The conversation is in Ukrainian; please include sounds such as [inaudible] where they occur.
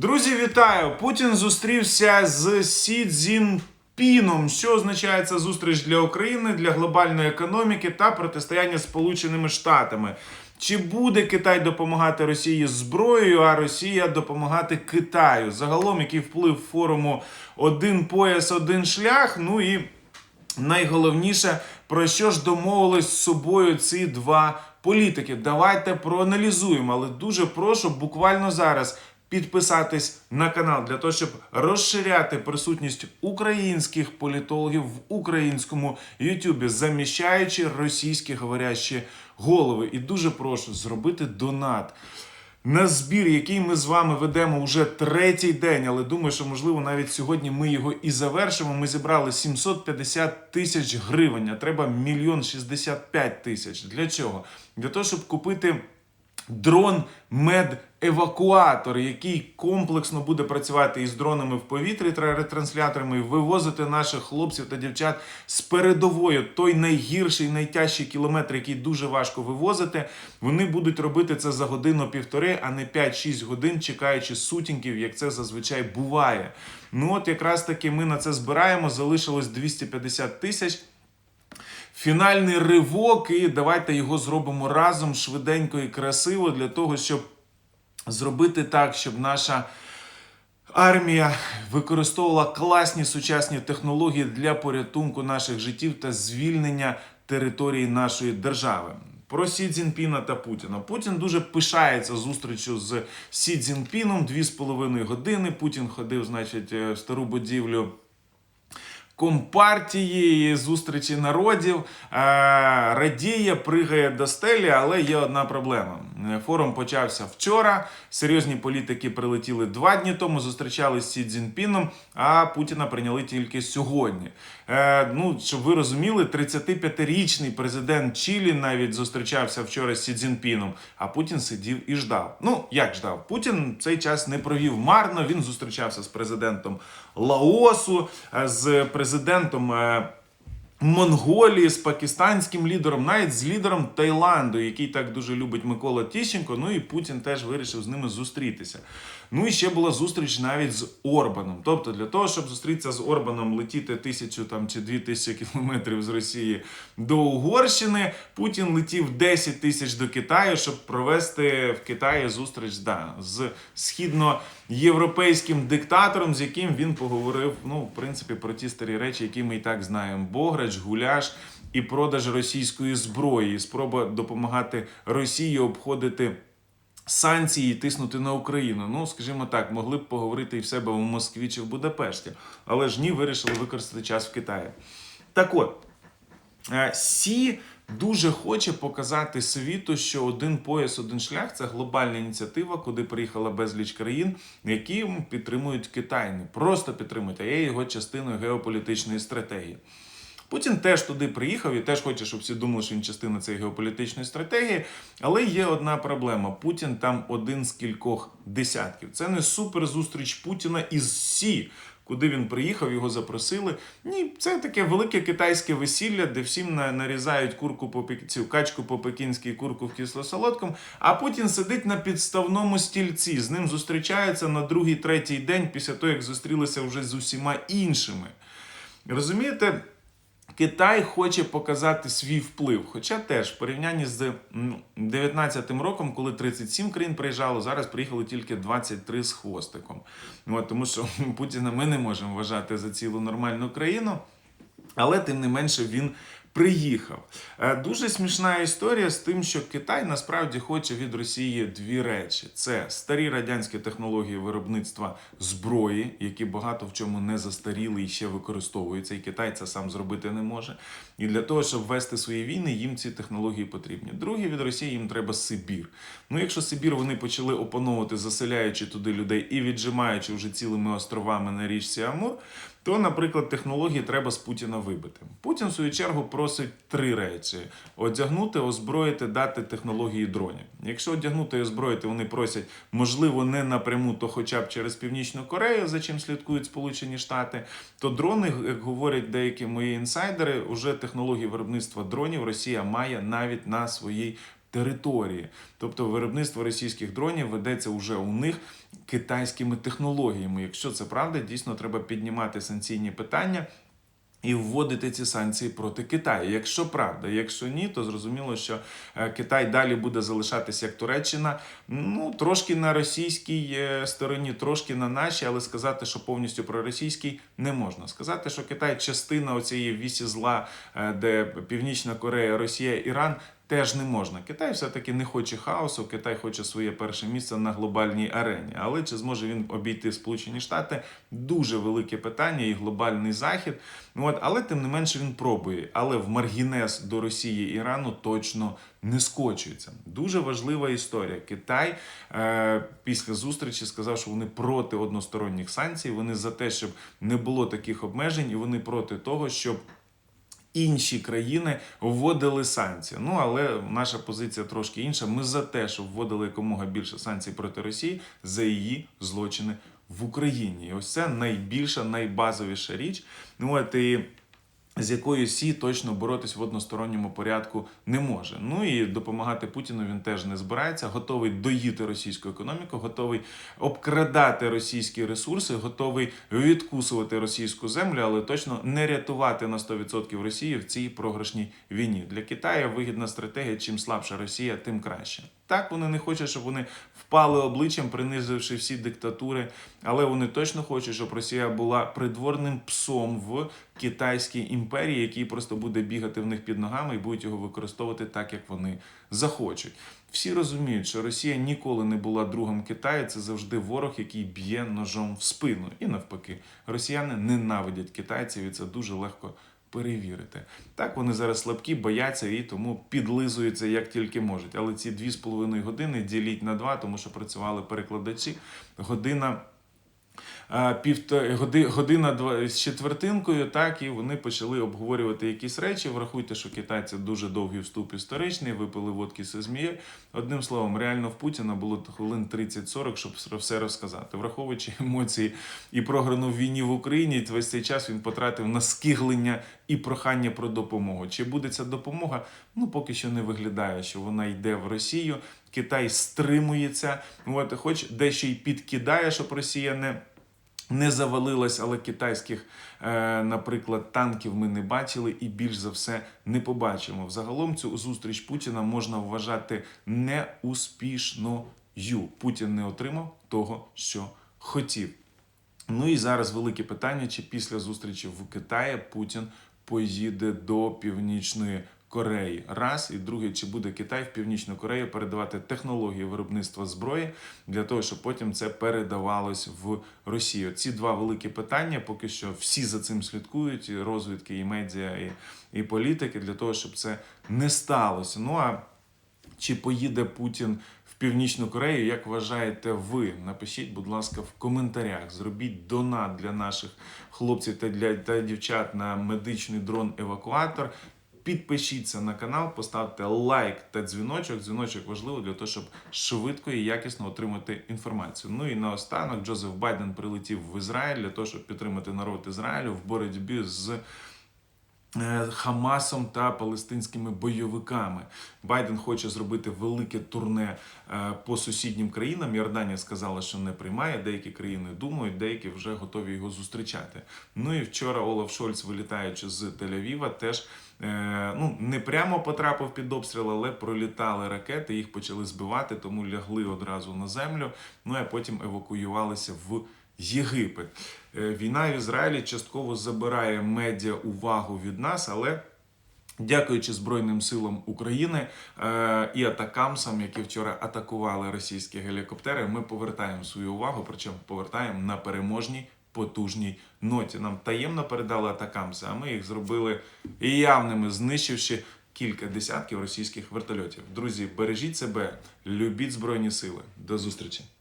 Друзі, вітаю! Путін зустрівся з Сі Цзіньпіном. Що означає ця зустріч для України, для глобальної економіки та протистояння Сполученими Штатами? Чи буде Китай допомагати Росії зброєю, а Росія допомагати Китаю? Загалом, який вплив форуму один пояс, один шлях? Ну і найголовніше, про що ж домовились з собою ці два політики. Давайте проаналізуємо, але дуже прошу буквально зараз. Підписатись на канал для того, щоб розширяти присутність українських політологів в українському Ютубі, заміщаючи російські говорящі голови. І дуже прошу зробити донат на збір, який ми з вами ведемо уже третій день, але думаю, що можливо навіть сьогодні ми його і завершимо. Ми зібрали 750 тисяч гривень, а треба мільйон 65 тисяч. Для чого? Для того, щоб купити. Дрон медевакуатор, який комплексно буде працювати із дронами в повітрі ретрансляторами, вивозити наших хлопців та дівчат з передовою. Той найгірший, найтяжчий кілометр, який дуже важко вивозити. Вони будуть робити це за годину-півтори, а не 5-6 годин, чекаючи сутінків, як це зазвичай буває. Ну от якраз таки ми на це збираємо. Залишилось 250 тисяч. Фінальний ривок, і давайте його зробимо разом швиденько і красиво для того, щоб зробити так, щоб наша армія використовувала класні сучасні технології для порятунку наших життів та звільнення території нашої держави. Про Сі Цзіньпіна та Путіна. Путін дуже пишається зустрічю з Сі Цзіньпіном. Дві з половиною години. Путін ходив, значить, в стару будівлю компартії, зустрічі народів, е, радіє, пригає до стелі, але є одна проблема. Форум почався вчора. Серйозні політики прилетіли два дні тому, зустрічалися з Сі Цзіньпіном, а Путіна прийняли тільки сьогодні. Е, Ну, щоб ви розуміли, 35-річний президент Чилі навіть зустрічався вчора з Сі Цзіньпіном, а Путін сидів і ждав. Ну, як ждав? Путін цей час не провів марно. Він зустрічався з президентом Лаосу, е, з президентом. Монголії з пакистанським лідером, навіть з лідером Таїланду, який так дуже любить Микола Тіщенко. Ну і Путін теж вирішив з ними зустрітися. Ну і ще була зустріч навіть з Орбаном. Тобто, для того, щоб зустрітися з Орбаном, летіти тисячу там чи дві тисячі кілометрів з Росії до Угорщини. Путін летів 10 тисяч до Китаю, щоб провести в Китаї зустріч да, з східноєвропейським диктатором, з яким він поговорив. Ну, в принципі, про ті старі речі, які ми і так знаємо: Бограч, гуляш і продаж російської зброї, спроба допомагати Росії обходити. Санкції тиснути на Україну. Ну, скажімо так, могли б поговорити і в себе в Москві чи в Будапешті, але ж ні, вирішили використати час в Китаї. Так от, е, Сі дуже хоче показати світу, що один пояс, один шлях це глобальна ініціатива, куди приїхала безліч країн, які підтримують Китай. Не просто підтримують, а є його частиною геополітичної стратегії. Путін теж туди приїхав і теж хоче, щоб всі думали, що він частина цієї геополітичної стратегії. Але є одна проблема: Путін там один з кількох десятків. Це не суперзустріч Путіна із Сі. Куди він приїхав, його запросили. Ні, це таке велике китайське весілля, де всім нарізають курку по цю качку по пекінській курку в кисло-солодкому, а Путін сидить на підставному стільці. З ним зустрічаються на другий, третій день після того, як зустрілися вже з усіма іншими. Розумієте? Китай хоче показати свій вплив. Хоча теж в порівнянні з м, 19-м роком, коли 37 країн приїжджало, зараз приїхали тільки 23 з хвостиком. От, тому що [laughs] Путіна ми не можемо вважати за цілу нормальну країну. Але тим не менше він приїхав. Е, Дуже смішна історія з тим, що Китай насправді хоче від Росії дві речі: це старі радянські технології виробництва зброї, які багато в чому не застаріли і ще використовуються. І Китай це сам зробити не може. І для того, щоб вести свої війни, їм ці технології потрібні. Друге, від Росії їм треба Сибір. Ну, якщо Сибір вони почали опановувати, заселяючи туди людей і віджимаючи вже цілими островами на річці Амур, то, наприклад, технології треба з Путіна вибити. Путін, в свою чергу, просить три речі: одягнути, озброїти, дати технології дронів. Якщо одягнути і озброїти, вони просять, можливо, не напряму, то хоча б через Північну Корею, за чим слідкують Сполучені Штати, то дрони, як говорять деякі мої інсайдери, уже технології виробництва дронів Росія має навіть на своїй території. Тобто виробництво російських дронів ведеться уже у них китайськими технологіями. Якщо це правда, дійсно треба піднімати санкційні питання. І вводити ці санкції проти Китаю. Якщо правда, якщо ні, то зрозуміло, що е, Китай далі буде залишатися як Туреччина. Ну трошки на російській е, стороні, трошки на нашій, але сказати, що повністю проросійський, не можна. Сказати, що Китай частина оцієї вісі зла, е, де Північна Корея, Росія, Іран. Теж не можна. Китай все-таки не хоче хаосу, Китай хоче своє перше місце на глобальній арені. Але чи зможе він обійти Сполучені Штати? Дуже велике питання і глобальний захід. От, але тим не менше він пробує. Але в маргінез до Росії Ірану точно не скочується. Дуже важлива історія. Китай е, після зустрічі сказав, що вони проти односторонніх санкцій. Вони за те, щоб не було таких обмежень, і вони проти того, щоб інші країни вводили санкції. Ну але наша позиція трошки інша. Ми за те, щоб вводили якомога більше санкцій проти Росії за її злочини в Україні. І ось це найбільша, найбазовіша річ. Ну от і з якою Сі точно боротись в односторонньому порядку не може. Ну і допомагати Путіну він теж не збирається, готовий доїти російську економіку, готовий обкрадати російські ресурси, готовий відкусувати російську землю, але точно не рятувати на 100% Росію в цій програшній війні. Для Китаю вигідна стратегія: чим слабша Росія, тим краще. Так вони не хочуть, щоб вони впали обличчям, принизивши всі диктатури, але вони точно хочуть, щоб Росія була придворним псом в китайській імперії, який просто буде бігати в них під ногами і будуть його використовувати так, як вони захочуть. Всі розуміють, що Росія ніколи не була другом Китаю. Це завжди ворог, який б'є ножом в спину. І навпаки, росіяни ненавидять китайців, і це дуже легко перевірити. Так, вони зараз слабкі, бояться і тому підлизуються як тільки можуть. Але ці дві з половиною години діліть на два, тому що працювали перекладачі. Година. Година два з четвертинкою, так, і вони почали обговорювати якісь речі. Врахуйте, що китайці дуже довгий вступ історичний, випили водки зі змією. Одним словом, реально в Путіна було хвилин 30-40, щоб все розказати. Враховуючи емоції і програну в війні в Україні, весь цей час він потратив на скиглення і прохання про допомогу. Чи буде ця допомога? Ну поки що не виглядає, що вона йде в Росію. Китай стримується, от, хоч дещо й підкидає, щоб Росія не не завалилась, але китайських, е, наприклад, танків ми не бачили і більш за все не побачимо. Взагалом цю зустріч Путіна можна вважати неуспішною. Путін не отримав того, що хотів. Ну і зараз велике питання: чи після зустрічі в Китаї Путін поїде до Північної Кореї? Раз і друге, чи буде Китай в Північну Корею передавати технології виробництва зброї для того, щоб потім це передавалось в Росію? Ці два великі питання. Поки що всі за цим слідкують, і розвідки, і медіа, і, і політики, для того, щоб це не сталося. Ну а чи поїде Путін в Північну Корею? Як вважаєте ви? Напишіть, будь ласка, в коментарях. Зробіть донат для наших хлопців та для та дівчат на медичний дрон-евакуатор. Підпишіться на канал, поставте лайк та дзвіночок. Дзвіночок важливо для того, щоб швидко і якісно отримати інформацію. Ну і наостанок Джозеф Байден прилетів в Ізраїль для того, щоб підтримати народ Ізраїлю в боротьбі з е, Хамасом та палестинськими бойовиками. Байден хоче зробити велике турне е, по сусіднім країнам. Йорданія сказала, що не приймає. Деякі країни думають, деякі вже готові його зустрічати. Ну і вчора Олаф Шольц, вилітаючи з Тель-Авіва, теж. Е, Ну, не прямо потрапив під обстріл, але пролітали ракети, їх почали збивати, тому лягли одразу на землю. Ну а потім евакуювалися в Єгипет. Е, Війна в Ізраїлі частково забирає медіа увагу від нас, але. Дякуючи Збройним силам України е, і атакамсам, які вчора атакували російські гелікоптери, ми повертаємо свою увагу, причому повертаємо на переможній потужній ноті. Нам таємно передали атакамси, а ми їх зробили явними, знищивши кілька десятків російських вертольотів. Друзі, бережіть себе, любіть збройні сили. До зустрічі!